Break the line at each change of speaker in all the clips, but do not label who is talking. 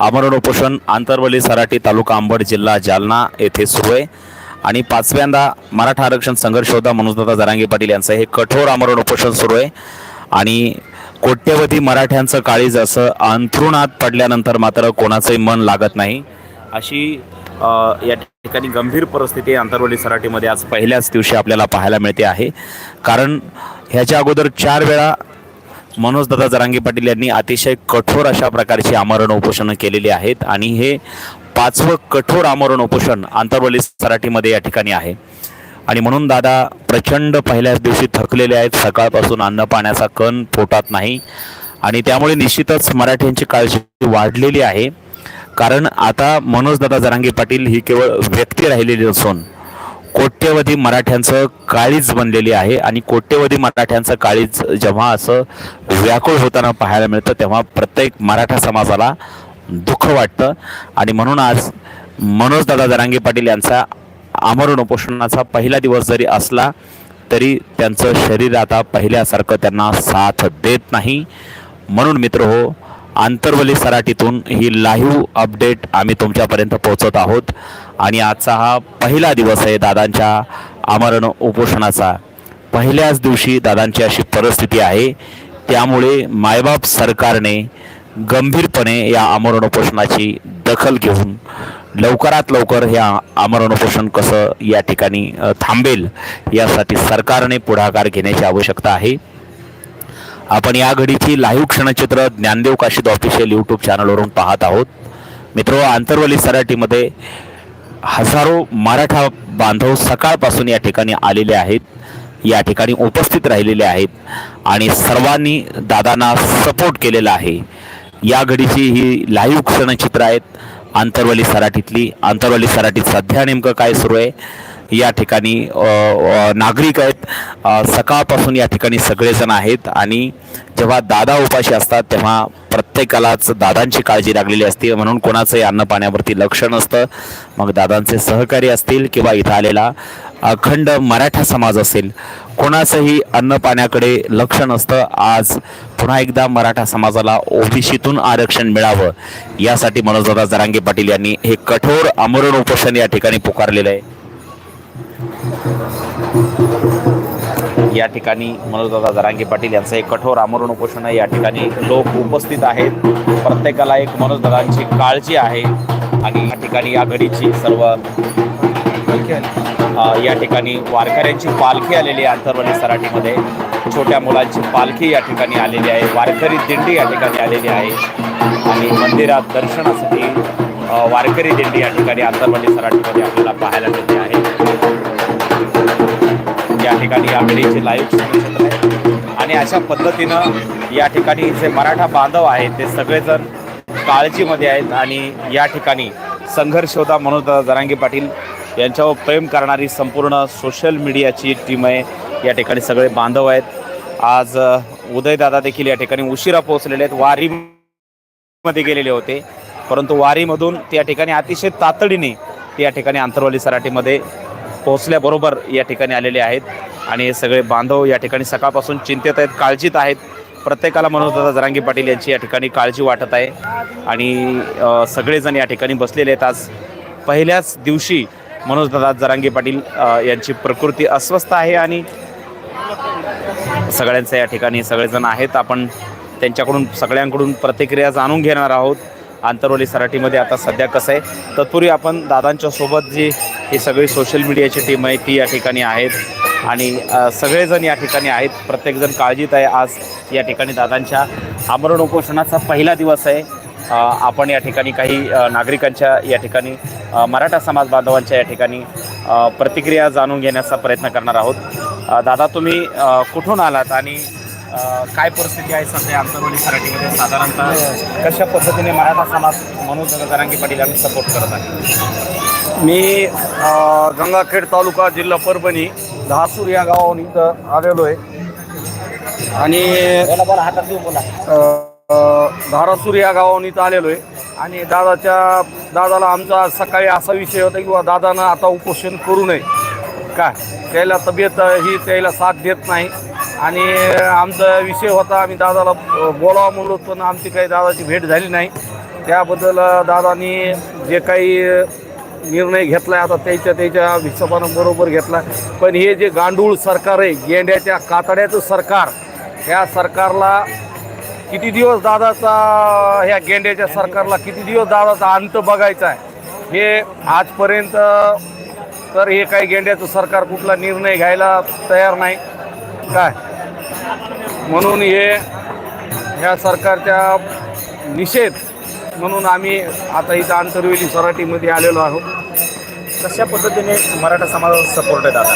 आमरण उपोषण आंतरवली सराटी तालुका अंबड जिल्हा जालना येथे सुरू आहे. आणि पाचव्यांदा मराठा आरक्षण संघर्ष होता मनोजदादा जरांगे पाटील यांचं. हे कठोर आमरण उपोषण सुरू आहे. आणि कोट्यवधी मराठ्यांचं काळीज असं अंथरुणात पडल्यानंतर मात्र कोणाचंही मन लागत नाही. अशी या ठिकाणी गंभीर परिस्थिती आंतरवली सराटीमध्ये. आज पहिल्याच दिवशी आपल्याला पाहायला मिळते आहे. कारण ह्याच्या अगोदर चार वेळा मनोजदादा जरांगे पाटील यांनी अतिशय कठोर अशा प्रकारची आमरण उपोषणं केलेली आहेत आणि हे पाचवं कठोर आमरण उपोषण आंतरवली सराटीमध्ये या ठिकाणी आहे. आणि म्हणून दादा प्रचंड पहिल्याच दिवशी थकलेले आहेत. सकाळपासून अन्न पाण्याचा कण पोटात नाही. आणि त्यामुळे निश्चितच मराठ्यांची काळजी वाढलेली आहे. कारण आता मनोजदादा जरांगे पाटील ही केवळ व्यक्ती राहिलेली नसून कोट्यवधी मराठ्यांचं काळीज बनलेली आहे आणि कोट्यवधी मराठ्यांचं काळीज जेव्हा असं व्याकुळ होताना पाहायला मिळतं तेव्हा प्रत्येक मराठा समाजाला दुःख वाटतं. आणि म्हणून आज मनोजदादा जरांगे पाटील यांचा आमरण उपोषणाचा पहिला दिवस जरी असला तरी त्यांचं शरीर आता पहिल्यासारखं त्यांना साथ देत नाही. म्हणून मित्र हो आंतरवली सराटीतून ही लाईव्ह अपडेट आम्ही तुमच्यापर्यंत पोहोचत आहोत. आणि आजचा हा पहिला दिवस आहे दादांच्या आमरण उपोषणाचा. पहिल्याच दिवशी दादांची अशी परिस्थिती आहे. त्यामुळे मायबाप सरकारने गंभीरपणे या आमरण उपोषणाची दखल घेऊन लवकरात लवकर ह्या आमरण उपोषण कसं या ठिकाणी थांबेल यासाठी सरकारने पुढाकार घेण्याची आवश्यकता आहे. आपण या घडीची लाईव्ह क्षणचित्र ज्ञानदेव काशीद ऑफिशियल यूट्यूब चॅनलवरून पाहत आहोत. मित्र आंतरवली सराटीमध्ये हजारो मराठा बांधव सकाळपासून या ठिकाणी आलेले आहेत. या ठिकाणी उपस्थित राहिलेले आहेत आणि सर्वांनी दादांना सपोर्ट केलेला आहे. या घडीची ही लाईव्ह क्षणचित्र आहेत आंतरवली सराटीतली. आंतरवली सराटीत सध्या नेमकं काय सुरू आहे? या ठिकाणी नागरिक आहेत. सकाळपासून या ठिकाणी सगळेजण आहेत आणि जेव्हा दादा उपाशी असतात तेव्हा प्रत्येकालाच दादांची काळजी लागलेली असते. म्हणून कोणाचंही अन्न पाण्यावरती लक्ष नसतं. मग दादांचे सहकारी असतील किंवा इथं आलेला अखंड मराठा समाज असेल कोणाचंही अन्न पाण्याकडे लक्ष नसतं. आज पुन्हा एकदा मराठा समाजाला ओबीसीतून आरक्षण मिळावं यासाठी मनोजदादा जरांगे पाटील यांनी हे कठोर आमरण उपोषण या ठिकाणी पुकारलेलं आहे. या ठिकाणी मनोजदादा जरांगे पाटील यांचं एक कठोर आमरण उपोषण आहे. या ठिकाणी लोक उपस्थित आहेत. प्रत्येकाला एक मनोजदादांची काळजी आहे. आणि या ठिकाणी या घडीची सर्व या ठिकाणी वारकऱ्यांची पालखी आलेली आहे आंतरवाली सराटीमध्ये. छोट्या मुलांची पालखी या ठिकाणी आलेली आहे. वारकरी दिंडी या ठिकाणी आलेली आहे. आणि मंदिरात दर्शनासाठी वारकरी दिंडी या ठिकाणी आंतरवाली सराटीमध्ये आपल्याला पाहायला मिळते आहे. ठिकाणी या घडीचे लाईव्ह क्षेत्र आहे. आणि अशा पद्धतीनं या ठिकाणी जे मराठा बांधव आहेत ते सगळेजण काळजीमध्ये आहेत आणि या ठिकाणी संघर्ष होता म्हणून जरांगे पाटील यांच्यावर प्रेम करणारी संपूर्ण सोशल मीडियाची टीम आहे. या ठिकाणी सगळे बांधव आहेत. आज उदयदादा देखील या ठिकाणी उशिरा पोहोचलेले आहेत. वारीमध्ये गेलेले होते. परंतु वारीमधून त्या ठिकाणी अतिशय तातडीने या ठिकाणी आंतरवाली सराटीमध्ये पोहोचल्याबरोबर या ठिकाणी आलेले आहेत. आणि हे सगळे बांधव या ठिकाणी सकाळपासून चिंतेत आहेत काळजीत आहेत. प्रत्येकाला मनोजदादा जरांगी पाटील यांची या ठिकाणी काळजी वाटत आहे. आणि सगळेजण या ठिकाणी बसलेले आहेत. आज पहिल्याच दिवशी मनोजदादा जरांगी पाटील यांची प्रकृती अस्वस्थ आहे आणि सगळ्यांचं या ठिकाणी सगळेजण आहेत. आपण त्यांच्याकडून सगळ्यांकडून प्रतिक्रिया जाणून घेणार आहोत. आंतरवली सराटीमध्ये आता सध्या कसं आहे? तत्पूर्वी आपण दादांच्या सोबत जी ही सगळी सोशल मीडियाची टीम आहे ती या ठिकाणी आहेत. आणि सगळेजण या ठिकाणी आहेत. प्रत्येकजण काळजीत आहे. आज या ठिकाणी दादांच्या आमरण उपोषणाचा पहिला दिवस आहे. आपण या ठिकाणी काही नागरिकांच्या या ठिकाणी मराठा समाज बांधवांच्या या ठिकाणी प्रतिक्रिया जाणून घेण्याचा प्रयत्न करणार आहोत. दादा तुम्ही कुठून आलात आणि काय परिस्थिती आहे सध्या आंतरवली मराठीमध्ये साधारणतः कशा पद्धतीने मराठा समाज मनोज जरांगी पाटील आम्ही सपोर्ट करत आहे?
मी गंगाखेड तालुका जिल्हा परभणी धासूर या गावाहून इथं आलेलो आहे. आणि धारासूर या गावाहून इथं आलेलो आहे. आणि दादाच्या दादाला आमचा सकाळी असा विषय होता की बा दादानं आता उपोषण करू नये. काय त्याला तब्येत ही त्याला साथ देत नाही. आणि आमचा विषय होता आम्ही दादाला बोलावा बोलावं म्हणलो पण आमची काही दादाची भेट झाली नाही. त्याबद्दल दादानी जे काही निर्णय घेतला आता त्याच्या त्याच्या हिशोबानं बरोबर घेतला पण हे जे गांडूळ सरकार आहे गेंड्याच्या कातड्याचं सरकार ह्या सरकारला किती दिवस दादाचा ह्या गेंड्याच्या सरकारला किती दिवस दादाचा अंत बघायचा आहे? हे आजपर्यंत तर हे काही गेंड्याचं सरकार कुठला निर्णय घ्यायला तयार नाही. काय? म्हणून हे ह्या सरकारच्या निषेध म्हणून आम्ही आता इथं आंतरवेली सराटीमध्ये आलेलो आहोत.
कशा पद्धतीने मराठा समाजाचा सपोर्ट आहे दादा?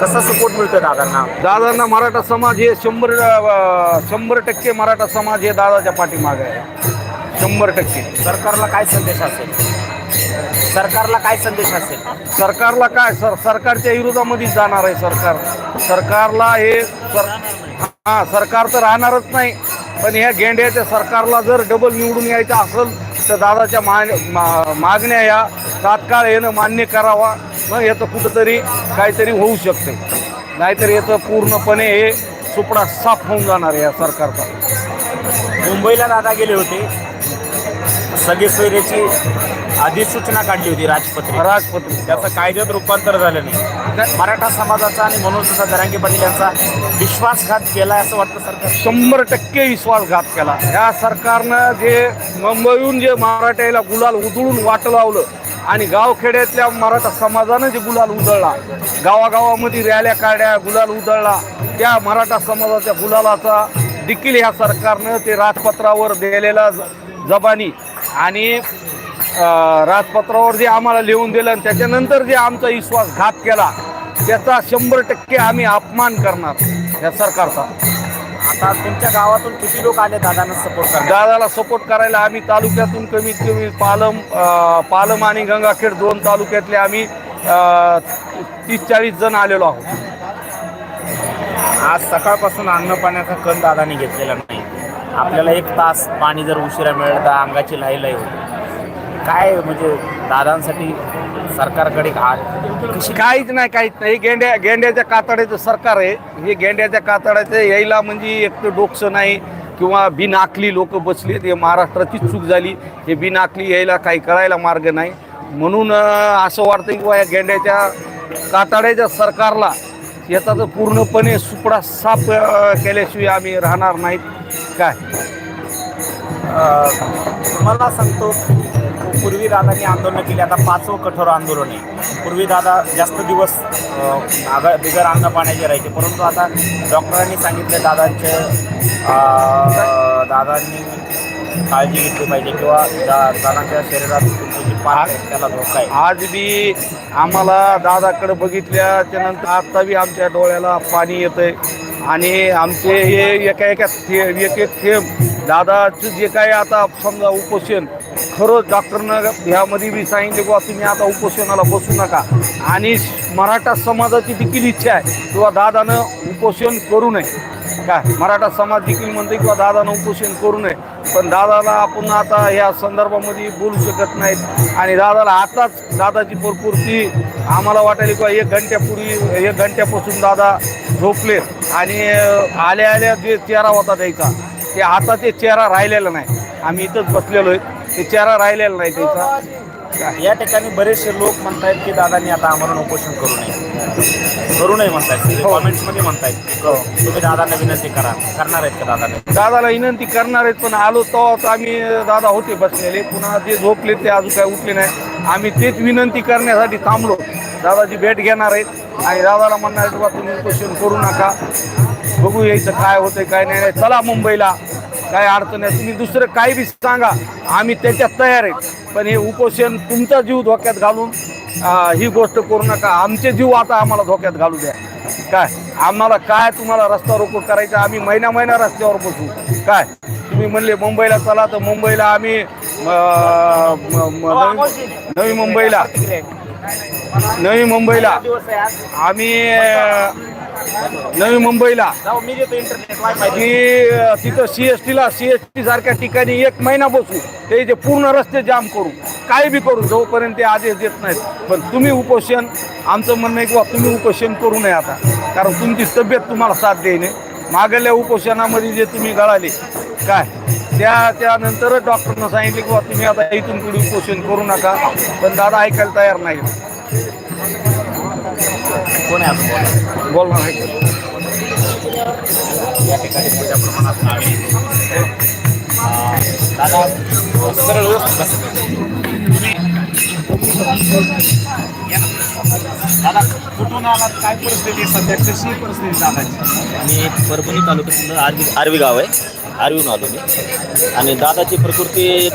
कसा सपोर्ट मिळतोय दादांना?
दादांना मराठा समाज हे शंभर अ, शंभर टक्के मराठा समाज हे दादाच्या पाठीमागे आहे. शंभर टक्के.
सरकारला काय संदेश असेल? सरकारला काय संदेश असेल?
सरकारला काय? सर सरकारच्या विरोधामध्येच जाणार आहे सरकार. सरकारला हे सर हां सरकार तर राहणारच नाही. पण ह्या गेंड्याच्या सरकारला जर डबल निवडून यायचं असेल तर दादाच्या मा मागण्या या तात्काळ येणं मान्य करावा. मग याचं कुठंतरी काहीतरी होऊ शकते. नाहीतर याचं पूर्णपणे हे सुपडा साफ होऊन जाणार आहे या सरकारचा.
मुंबईला दादा गेले होते. सगळे अधिसूचना काढली होती राजपत्रित.
राजपत्र
त्याचं कायद्यात रूपांतर झालं नाही. मराठा समाजाचा आणि सुद्धा जरांगे पाटील यांचा विश्वासघात केला असं वाटतं सरकार
शंभर टक्के विश्वासघात केला. या सरकारनं जे मुंबईहून जे मराठ्याला गुलाल उधळून वाट लावलं आणि गावखेड्यातल्या मराठा समाजानं जे गुलाल उधळला गावागावामध्ये रॅल्या काढ्या गुलाल उधळला त्या मराठा समाजाच्या गुलालाचा देखील ह्या सरकारनं ते राजपत्रावर दिलेला ज- जबानी आणि राजपत्रावर जे आम्हाला लिहून दिलं आणि त्याच्यानंतर जे आमचा विश्वासघात केला त्याचा शंभर टक्के आम्ही अपमान करणार. या सरकारचा.
आता तुमच्या गावातून किती लोक आले दादांना सपोर्ट करणार
दादाला सपोर्ट करायला आम्ही तालुक्यातून कमीत कमी पालम अ, पालम आणि गंगाखेड दोन तालुक्यातले आम्ही तीस चाळीस जण आलेलो आहोत.
आज सकाळपासून अन्न पाण्याचा कण दादाने घेतलेला नाही. आपल्याला एक तास पाणी जर उशिरा मिळालं तर अंगाची लाही होते. काय म्हणजे दादांसाठी सरकारकडे कशी
काहीच नाही काहीच नाही. हे गेंड्या गेंड्याच्या कातड्याचं सरकार आहे. हे गेंड्याच्या कातड्याचं यायला म्हणजे एक तर डोकसं नाही किंवा बिनाकली लोक बसले हे महाराष्ट्राचीच चूक झाली. हे बिनाकली यायला काही कळायला मार्ग नाही. म्हणून असं वाटतं की या गेंड्याच्या कातड्याच्या सरकारला याचा तर पूर्णपणे सुपडा साफ केल्याशिवाय आम्ही राहणार नाहीत. काय?
अं, मला सांगतो पूर्वी दादांनी आंदोलन केली. आता पाचवं कठोर आंदोलन आहे. पूर्वी दादा जास्त दिवस आग- बिगर अन्न पाण्याचे राहायचे. परंतु आता डॉक्टरांनी सांगितलं दादांचे दादांनी काळजी घेतली पाहिजे किंवा दा- दादांच्या शरीरात जी पाठ आहे त्याला धोका आहे.
आज बी आम्हाला दादाकडे बघितल्याच्या नंतर आता बी आमच्या डोळ्याला पाणी येतंय. आणि आमचे हे एका एका थे एक एक थेंब दादाचं जे काय आता समजा उपोषण खरंच डॉक्टरनं ह्यामध्ये मी सांगितले बुवा तुम्ही आता उपोषणाला बसू नका. आणि मराठा समाजाची देखील इच्छा आहे किंवा दादानं उपोषण करू नये. काय मराठा समाज देखील म्हणते किंवा दादानं उपोषण करू नये. पण दादाला आपण आता ह्या संदर्भामध्ये बोलू शकत नाहीत. आणि दादाला आताच दादाची भरपूर ती आम्हाला वाटायला किंवा एक घंट्यापूर्वी एक घंट्यापासून दादा झोपले आणि आल्या आल्या जे चेहरा होता त्याचा ते आता ते चेहरा राहिलेला नाही. आम्ही इथंच बसलेलो आहे. ते चेहरा राहिलेला नाही त्याचा.
या ठिकाणी बरेचसे लोक म्हणतायत की दादांनी आता आमरण उपोषण करू नये. करू नये म्हणतायत. कॉमेंट्समध्ये म्हणतायत.
हो.
तुम्ही दादांना विनंती करा. करणार आहेत का दादाने?
दादाला विनंती करणार आहेत पण आलो तेव्हाच आम्ही दादा होते बसलेले. पुन्हा जे झोपले ते अजून काय उठले नाही. आम्ही तेच विनंती करण्यासाठी थांबलो. दादाची भेट घेणार आहेत. आणि दादाला म्हणणार आहेत तुम्ही उपोषण करू नका. बघू यायचं काय होतंय काय नाही. नाही चला मुंबईला. काय अडचण आहे तुम्ही दुसरं काही बी सांगा. आम्ही त्याच्यात तयार आहेत. पण हे उपोषण तुमचा जीव धोक्यात घालून ही गोष्ट करू नका. आमचे जीव आता आम्हाला धोक्यात घालू द्या. काय? आम्हाला काय तुम्हाला रस्ता रोको करायचा? आम्ही महिना महिना रस्त्यावर बसू. काय? तुम्ही म्हणले मुंबईला चला तर मुंबईला आम्ही म- नवी मुंबईला. नवी मुंबईला. आम्ही नवी मुंबईला.
मी
की तिथं सी एस टीला सी एस टी सारख्या ठिकाणी एक महिना बसू. ते जे पूर्ण रस्ते जाम करू. काय बी करू जोपर्यंत ते आदेश देत नाहीत. पण तुम्ही उपोषण आमचं म्हणणं आहे किंवा तुम्ही उपोषण करू नये आता. कारण तुमची तब्येत तुम्हाला साथ देईने. मागल्या उपोषणामध्ये जे तुम्ही गळाले काय? त्या त्यानंतरच डॉक्टरनं सांगितले की तुम्ही आता इथून पुढे उपोषण करू नका. पण दादा ऐकायला तयार नाही.
कोण आहे
बोलणार आहे.
या ठिकाणी मोठ्या प्रमाणात मागणी आहे. अं, दादा सरळ कुठून आलात? काय परिस्थिती सध्या कशी परिस्थिती दादाची
आणि परभणी तालुक्यातलं आरवी आरवी गाव आहे. आरवीहून आलो मी. आणि दादाची प्रकृती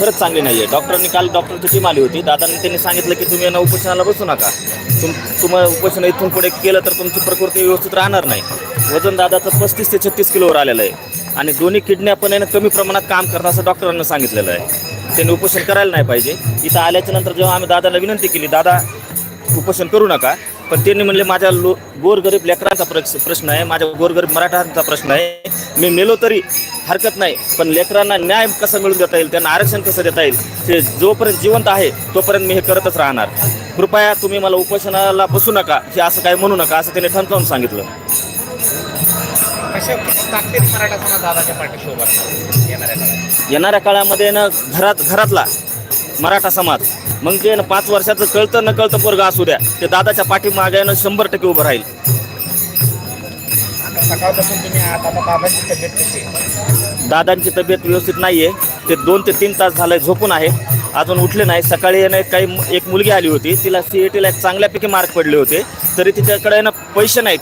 खरंच चांगली नाही आहे डॉक्टरांनी काल डॉक्टरची टीम आली होती. दादांनी त्यांनी सांगितलं की तुम्ही यांना उपोषणाला बसू नका. तुम तुम्हाला उपोषण इथून पुढे केलं तर तुमची प्रकृती व्यवस्थित राहणार नाही. वजन दादाचं पस्तीस ते छत्तीस किलोवर आलेलं आहे. आणि दोन्ही किडन्या पण यानं कमी प्रमाणात काम करतात असं डॉक्टरांना सांगितलेलं आहे. त्यांनी उपोषण करायला नाही पाहिजे. इथं आल्याच्यानंतर जेव्हा आम्ही दादाला विनंती केली दादा उपोषण करू नका. पण त्यांनी म्हणले माझ्या लो गोरगरीब लेकरांचा प्रश प्रश्न आहे माझ्या गोरगरीब मराठांचा प्रश्न आहे. मी मेलो तरी हरकत नाही पण लेकरांना न्याय कसा मिळून देता येईल त्यांना आरक्षण कसं देता येईल ते जोपर्यंत जिवंत आहे तोपर्यंत मी हे करतच राहणार. कृपया तुम्ही मला उपोषणाला बसू नका हे असं काय म्हणू नका असं त्यांनी ठणकावून सांगितलं.
येणाऱ्या
काळामध्ये ना घरात घरातला मराठा समाज. मग ते ना पाच वर्षाचं कळतं न कळतं पोरगा असू द्या. ते दादाच्या पाठीमागे ना शंभर टक्के उभं राहील.
आता सकाळपासून तुम्ही आहात आता दादाची तब्येत कशी आहे?
दादांची तब्येत व्यवस्थित नाही आहे ते दोन ते तीन तास झालं झोपून आहे. अजून उठले नाही. सकाळी येणं काही एक मुलगी आली होती. तिला सी ए टीला एक चांगल्यापैकी मार्क पडले होते. तरी तिच्याकडे ना पैसे नाहीत.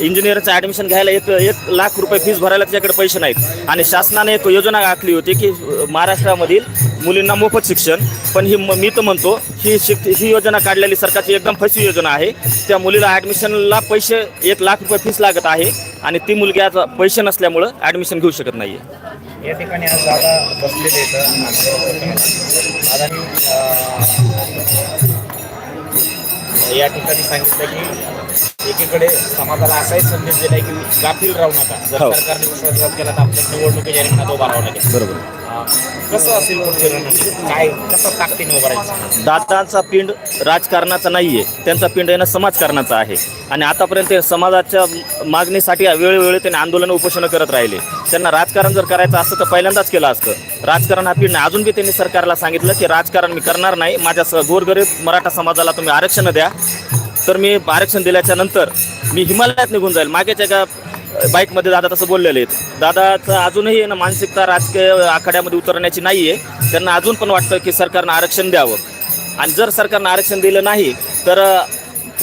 इंजिनिअरचं ॲडमिशन घ्यायला एक एक लाख रुपये फीस भरायला तिच्याकडे पैसे नाहीत. आणि शासनाने एक योजना आखली होती की महाराष्ट्रामधील मुलींना मोफत शिक्षण. पण ही म- मी तर म्हणतो ही शिक ही योजना काढलेली सरकारची एकदम फसवी योजना आहे. त्या मुलीला ॲडमिशनला पैसे एक लाख रुपये फीस लागत आहे. आणि ती मुलगी आज पैसे नसल्यामुळं ॲडमिशन घेऊ शकत नाही आहे
या ठिकाणी आज दादा बसलेले आहेत. दादानी या ठिकाणी सांगितलं की एकीकडे समाजाला असाही संदेश दिलाय की गाफील राहू नका. जर
हो.
सरकारने विश्वासघात केला तर आपल्या निवडणुकीच्या रिंगणात उभा राहावं लागेल.
बरोबर.
कसं असेल? काय कसं ताकदीने उभं राहायचं?
दादांचा पिंड राजकारणाचा नाही आहे त्यांचा पिंड आहे ना समाजकारणाचा आहे. आणि आतापर्यंत समाजाच्या मागणीसाठी वेळोवेळी त्यांनी आंदोलन उपोषणं करत राहिले. त्यांना राजकारण जर करायचं असतं तर पहिल्यांदाच केलं असतं. राजकारण हा पिंड नाही. अजून बी त्यांनी सरकारला सांगितलं की राजकारण मी करणार नाही. माझ्या स गोरगरीब मराठा समाजाला तुम्ही आरक्षण द्या. तर मी आरक्षण दिल्याच्या नंतर मी हिमालयात निघून जाईल. मागेच्या एका बाईकमध्ये दादा तसं बोललेले आहेत. दादाचं अजूनही आहे ना मानसिकता राजकीय आखाड्यामध्ये उतरण्याची नाही आहे त्यांना अजून पण वाटतं की सरकारनं आरक्षण द्यावं. आणि जर सरकारनं आरक्षण दिलं नाही तर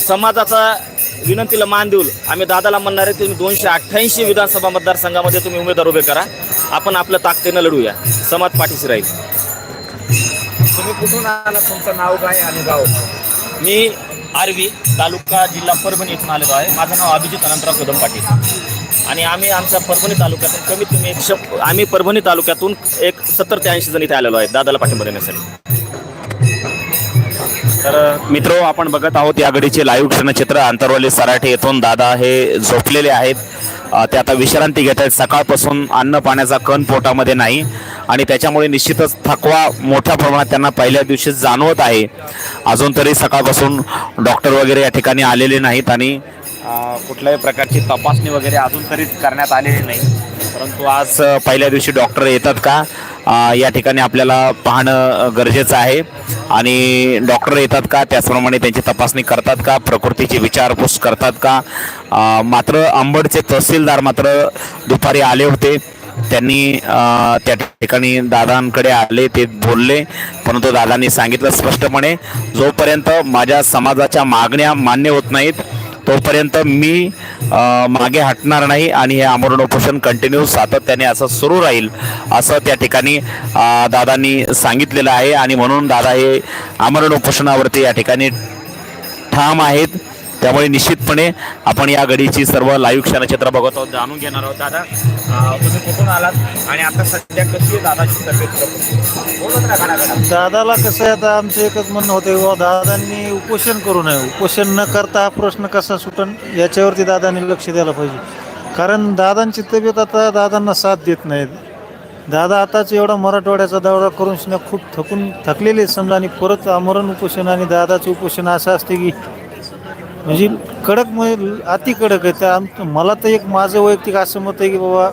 समाजाचा विनंतीला मान देऊन आम्ही दादाला म्हणणार आहे तुम्ही दोनशे अठ्ठ्याऐंशी विधानसभा मतदारसंघामध्ये तुम्ही उमेदवार उभे करा. आपण आपल्या ताकदीनं लढूया. समाज पाठीशी राहील.
तुम्ही कुठून आला तुमचं नाव काय आणि गाव?
मी आरवी तालुका जिल्हा परभणी इथून आलेलो आहे. माझं नाव अभिजित अनंतराव कदम पाटील. आणि आम्ही आमच्या परभणी तालुक्यातून कमीत कमी एक शप आम्ही परभणी तालुक्यातून एक सत्तर ते ऐंशी जण इथे आलेलो आहे दादाला पाठिंबा देण्यासाठी.
तर मित्र आपण बघत आहोत या घडीचे लाईव्ह क्षणचित्र. आंतरवाली सराठे येथून दादा हे झोपलेले आहेत. ते आता विश्रांती घेत आहेत. सकाळपासून अन्न पाण्याचा कण पोटामध्ये नाही. आणि त्याच्यामुळे निश्चितच थकवा मोठ्या प्रमाणात त्यांना पहिल्या दिवशी जाणवत आहे. अजून तरी सकाळपासून डॉक्टर वगैरे या ठिकाणी आलेले नाहीत आणि कुठल्याही प्रकारची तपासणी वगैरे अजून तरी करण्यात आलेली नाही. परंतु आज पहिल्या दिवशी डॉक्टर येतात का? या ठिकाणी आपल्याला पाहणं गरजेचं आहे. आणि डॉक्टर येतात का? त्याचप्रमाणे त्यांची तपासणी करतात का? प्रकृतीची विचारपूस करतात का? मात्र अंबडचे तहसीलदार मात्र दुपारी आले होते. त्यांनी त्या ठिकाणी दादांकडे आले ते बोलले. परंतु दादांनी सांगितलं स्पष्टपणे जोपर्यंत माझ्या समाजाच्या मागण्या मान्य होत नाहीत तोपर्यंत मी मागे हटणार नाही आणि हे आमरण उपोषण कंटिन्यू सातत्याने असं सुरू राहील असं त्या ठिकाणी दादांनी सांगितलेलं आहे. आणि म्हणून दादा हे आमरण उपोषणावरती या ठिकाणी ठाम आहेत. त्यामुळे निश्चितपणे आपण या घडीची सर्व लाईव्ह क्षणचित्र बघत आहोत जाणून घेणार आहोत. दादा
तुम्ही कुठून आलात आणि आता सध्या कशी आहे दादाची तब्येत?
दादाला कसं आहे आता आमचं एकच म्हणणं होतं की दादांनी उपोषण करू नये. उपोषण न करता हा प्रश्न कसा सुटन याच्यावरती दादांनी लक्ष द्यायला पाहिजे. कारण दादांची तब्येत आता दादांना साथ देत नाहीत. दादा आताच एवढा मराठवाड्याचा दौरा करून सुद्धा खूप थकून थकलेले समजा आणि परत आमरण उपोषण आणि दादाचं उपोषण असं असते की म्हणजे कडक म्हणजे अति कडक आहे. त्या आम मला तर एक माझं वैयक्तिक असं मत आहे की बाबा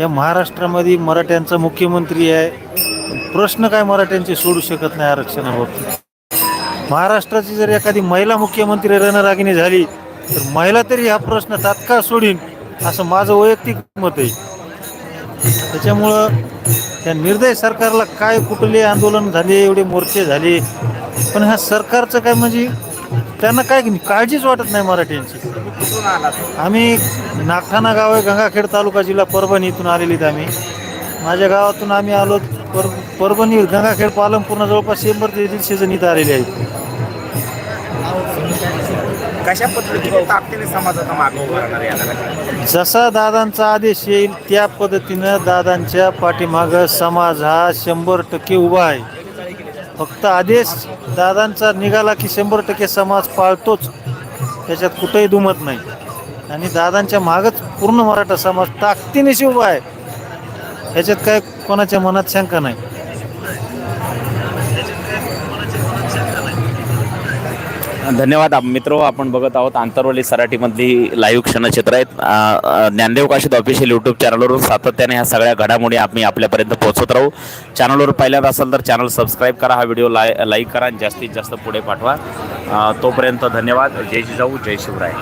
या महाराष्ट्रामध्ये मराठ्यांचा मुख्यमंत्री आहे. प्रश्न काय मराठ्यांचे सोडू शकत नाही आरक्षणाबाबतीत? महाराष्ट्राची जर एखादी महिला मुख्यमंत्री रणरागिणी झाली तर महिला तरी हा प्रश्न तात्काळ सोडीन असं माझं वैयक्तिक मत आहे. त्याच्यामुळं त्या निर्दय सरकारला काय कुठले आंदोलन झाले एवढे मोर्चे झाले पण ह्या सरकारचं काय म्हणजे त्यांना काय काळजीच वाटत नाही मराठ्यांची.
कुठून
आम्ही नागठाणा गाव आहे गंगाखेड तालुका जिल्हा परभणी इथून आलेलीत आम्ही. माझ्या गावातून आम्ही आलो पर परभणी गंगाखेड पालमपूर्ण जवळपास शंभर ते दीडशे जण इथं आलेले आहेत.
कशा पद्धतीने ताकदीने समाजाचा मागे उभा राहणार याला
जसा दादांचा आदेश येईल त्या पद्धतीनं दादांच्या पाठीमागं समाज हा शंभर टक्के उभा आहे. फक्त आदेश दादांचा निघाला की शंभर टक्के समाज पाळतोच. त्याच्यात कुठंही दुमत नाही. आणि दादांच्या मागच पूर्ण मराठा समाज ताकदीनिशी उभा आहे. ह्याच्यात काय कोणाच्या मनात शंका नाही.
धन्यवाद. आप- मित्रो आपण बघत आहोत आंतरवली सराठीमधली लाईव्ह क्षणचित्र आहेत. ज्ञानदेव काशीद ऑफिशियल यूट्यूब चॅनलवरून सातत्याने ह्या सगळ्या घडामोडी आम्ही आपल्यापर्यंत पोहोचत राहू. चॅनलवर पहिल्यांदा असाल तर चॅनल सबस्क्राईब करा हा व्हिडिओ लाय लाईक करा आणि जास्तीत जास्त पुढे पाठवा. तोपर्यंत धन्यवाद. जय जिजाऊ जय शिवराय.